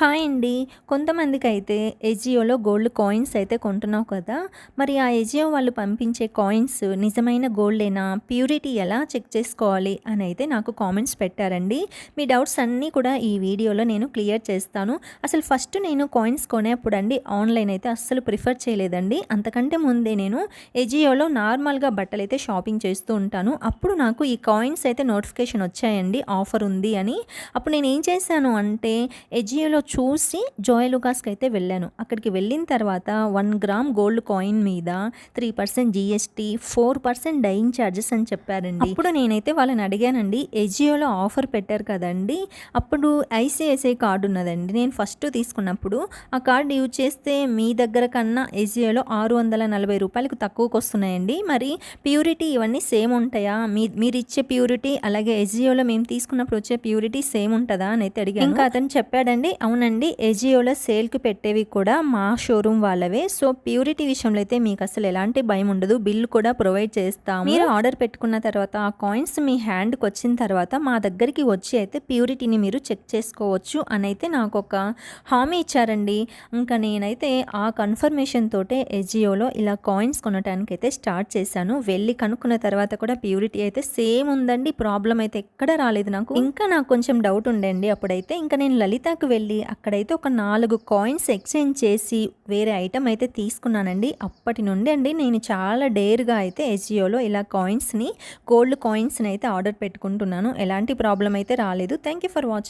Hi అండి. కొంతమందికి అయితే ఎజియోలో గోల్డ్ కాయిన్స్ అయితే కొంటున్నావు కదా. మరి ఆ ఎజియో వాళ్ళు పంపించే కాయిన్స్ నిజమైన గోల్డేనా ప్యూరిటీ ఎలా చెక్ చేసుకోవాలి అని అయితే నాకు కామెంట్స్ పెట్టారండి. మీ డౌట్స్ అన్నీ కూడా ఈ వీడియోలో నేను క్లియర్ చేస్తాను. అసలు ఫస్ట్ నేను కాయిన్స్ కొనేప్పుడు అండి ఆన్లైన్ అయితే అస్సలు ప్రిఫర్ చేయలేదండి. అంతకంటే ముందే నేను ఎజియోలో నార్మల్గా బట్టలు అయితే షాపింగ్ చేస్తూ ఉంటాను. అప్పుడు నాకు ఈ కాయిన్స్ అయితే నోటిఫికేషన్ వచ్చాయండి ఆఫర్ ఉంది అని. అప్పుడు నేను ఏం చేశాను అంటే ఎజియోలో చూసి జోయ్ లుకాస్కి అయితే వెళ్ళాను. అక్కడికి వెళ్ళిన తర్వాత వన్ గ్రామ్ గోల్డ్ కాయిన్ మీద three percent GST four percent dyeing charges అని చెప్పారండి. అప్పుడు నేనైతే వాళ్ళని అడిగానండి ఎజియోలో ఆఫర్ పెట్టారు కదండి అప్పుడు ఐసిఐసిఐ కార్డు ఉన్నదండి. నేను ఫస్ట్ తీసుకున్నప్పుడు ఆ కార్డు యూజ్ చేస్తే మీ దగ్గర కన్నా ఎజియోలో ఆరు వందల నలభై రూపాయలకు తక్కువకు వస్తున్నాయండి. మరి ప్యూరిటీ ఇవన్నీ సేమ్ ఉంటాయా? మీ మీరు ఇచ్చే ప్యూరిటీ అలాగే ఎజియోలో మేము తీసుకున్నప్పుడు వచ్చే ప్యూరిటీ సేమ్ ఉంటుందా అని అయితే అడిగాను. ఇంకా అతను చెప్పాడండి అవునండి ఎజియోలో సేల్కి పెట్టేవి కూడా మా షోరూమ్ వాళ్ళవే. సో ప్యూరిటీ విషయంలో అయితే మీకు అసలు ఎలాంటి భయం ఉండదు. బిల్ కూడా ప్రొవైడ్ చేస్తాము. మీరు ఆర్డర్ పెట్టుకున్న తర్వాత ఆ కాయిన్స్ మీ హ్యాండ్కి వచ్చిన తర్వాత మా దగ్గరికి వచ్చి అయితే ప్యూరిటీని మీరు చెక్ చేసుకోవచ్చు అని అయితే నాకు ఒక హామీ ఇచ్చారండి. ఇంకా నేనైతే ఆ కన్ఫర్మేషన్ తోటే ఎజియోలో ఇలా కాయిన్స్ కొనడానికి అయితే స్టార్ట్ చేశాను. వెళ్ళి కనుక్కున్న తర్వాత కూడా ప్యూరిటీ అయితే సేమ్ ఉందండి. ప్రాబ్లం అయితే ఎక్కడ రాలేదు నాకు. ఇంకా నాకు కొంచెం డౌట్ ఉండండి అప్పుడైతే. ఇంకా నేను లలితకు వెళ్ళి అక్కడైతే ఒక నాలుగు కాయిన్స్ ఎక్స్చేంజ్ చేసి వేరే ఐటమ్ అయితే తీసుకున్నానండి. అప్పటి నుండి అండి నేను చాలా డేర్గా అయితే ఎస్జియోలో ఇలా కాయిన్స్ని గోల్డ్ కాయిన్స్ని అయితే ఆర్డర్ పెట్టుకుంటున్నాను. ఎలాంటి ప్రాబ్లం అయితే రాలేదు. Thank you for watching.